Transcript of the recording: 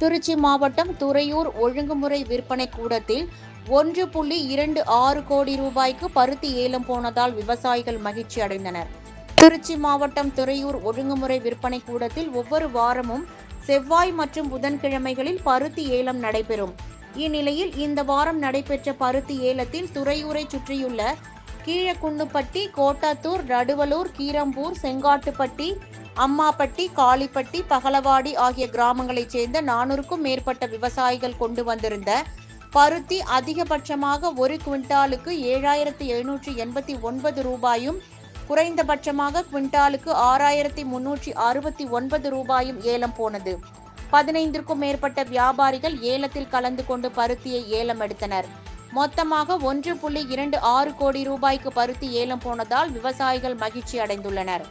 திருச்சி மாவட்டம் துறையூர் ஒழுங்குமுறை விற்பனை கூடத்தில் ஒன்று புள்ளி இரண்டு ஆறு கோடி ரூபாய்க்கு பருத்தி ஏலம் போனதால் விவசாயிகள் மகிழ்ச்சி அடைந்தனர். திருச்சி மாவட்டம் துறையூர் ஒழுங்குமுறை விற்பனை கூடத்தில் ஒவ்வொரு வாரமும் செவ்வாய் மற்றும் புதன்கிழமைகளில் பருத்தி ஏலம் நடைபெறும். இந்நிலையில் இந்த வாரம் நடைபெற்ற பருத்தி ஏலத்தில் துறையூரை சுற்றியுள்ள கீழக்குன்னுப்பட்டி கோட்டாத்தூர் நடுவலூர் கீரம்பூர் செங்காட்டுப்பட்டி அம்மாப்பட்டி காளிப்பட்டி பகலவாடி ஆகிய கிராமங்களைச் சேர்ந்த நானூறுக்கும் மேற்பட்ட விவசாயிகள் கொண்டு வந்திருந்த பருத்தி அதிகபட்சமாக ஒரு குவிண்டாலுக்கு ஏழாயிரத்து எழுநூற்றி எண்பத்தி ஒன்பது ரூபாயும் குறைந்தபட்சமாக குவிண்டாலுக்கு ஆறாயிரத்தி முன்னூற்றி அறுபத்தி ஒன்பது ரூபாயும் ஏலம் போனது. பதினைந்திற்கும் மேற்பட்ட வியாபாரிகள் ஏலத்தில் கலந்து கொண்டு பருத்தியை ஏலம் எடுத்தனர். மொத்தமாக ஒன்று புள்ளி இரண்டு ஆறு கோடி ரூபாய்க்கு பருத்தி ஏலம் போனதால் விவசாயிகள் மகிழ்ச்சி அடைந்துள்ளனர்